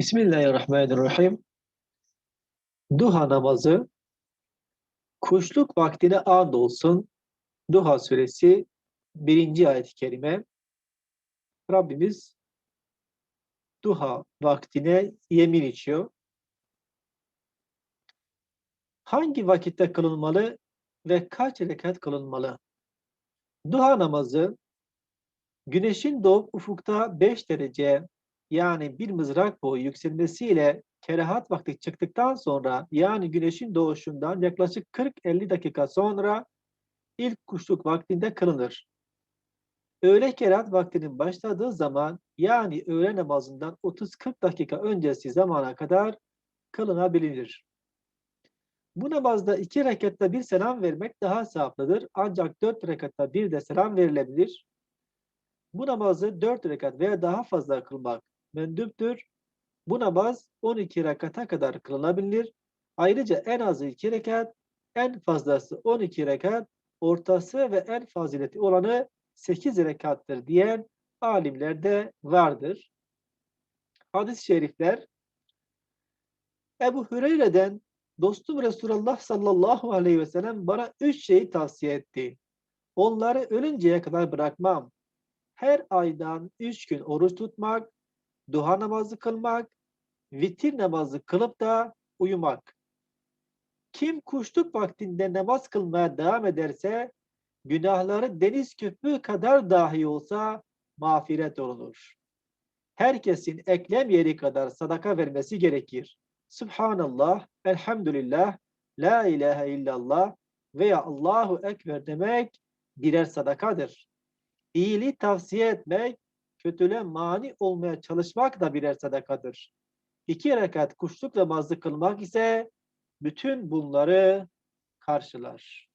Bismillahirrahmanirrahim. Duha namazı kuşluk vaktine and olsun. Duha suresi birinci ayet-i kerime. Rabbimiz duha vaktine yemin içiyor. Hangi vakitte kılınmalı ve kaç rekat kılınmalı? Duha namazı güneşin doğup ufukta 5 derece yani bir mızrak boyu yükselmesiyle kerahat vakti çıktıktan sonra yani güneşin doğuşundan yaklaşık 40-50 dakika sonra ilk kuşluk vaktinde kılınır. Öğle kerahat vaktinin başladığı zaman yani öğle namazından 30-40 dakika öncesi zamana kadar kılınabilir. Bu namazda iki rekatta bir selam vermek daha sevaplıdır. Ancak dört rekatta bir de selam verilebilir. Bu namazı dört rekat veya daha fazla kılmak mendüptür. Bu namaz 12 rekata kadar kılınabilir. Ayrıca en azı 2 rekat, en fazlası 12 rekat, ortası ve en fazileti olanı 8 rekattır diyen alimler de vardır. Hadis-i şerifler Ebu Hüreyre'den dostum Resulullah sallallahu aleyhi ve sellem bana üç şeyi tavsiye etti. Onları ölünceye kadar bırakmam. Her aydan üç gün oruç tutmak, duha namazı kılmak, vitir namazı kılıp da uyumak. Kim kuşluk vaktinde namaz kılmaya devam ederse, günahları deniz köpüğü kadar dahi olsa mağfiret olunur. Herkesin eklem yeri kadar sadaka vermesi gerekir. Subhanallah, elhamdülillah, la ilahe illallah veya Allahu Ekber demek birer sadakadır. İyiliği tavsiye etmek, kötüle mani olmaya çalışmak da birer sadakadır. İki rekat kuşluk namazı kılmak ise bütün bunları karşılar.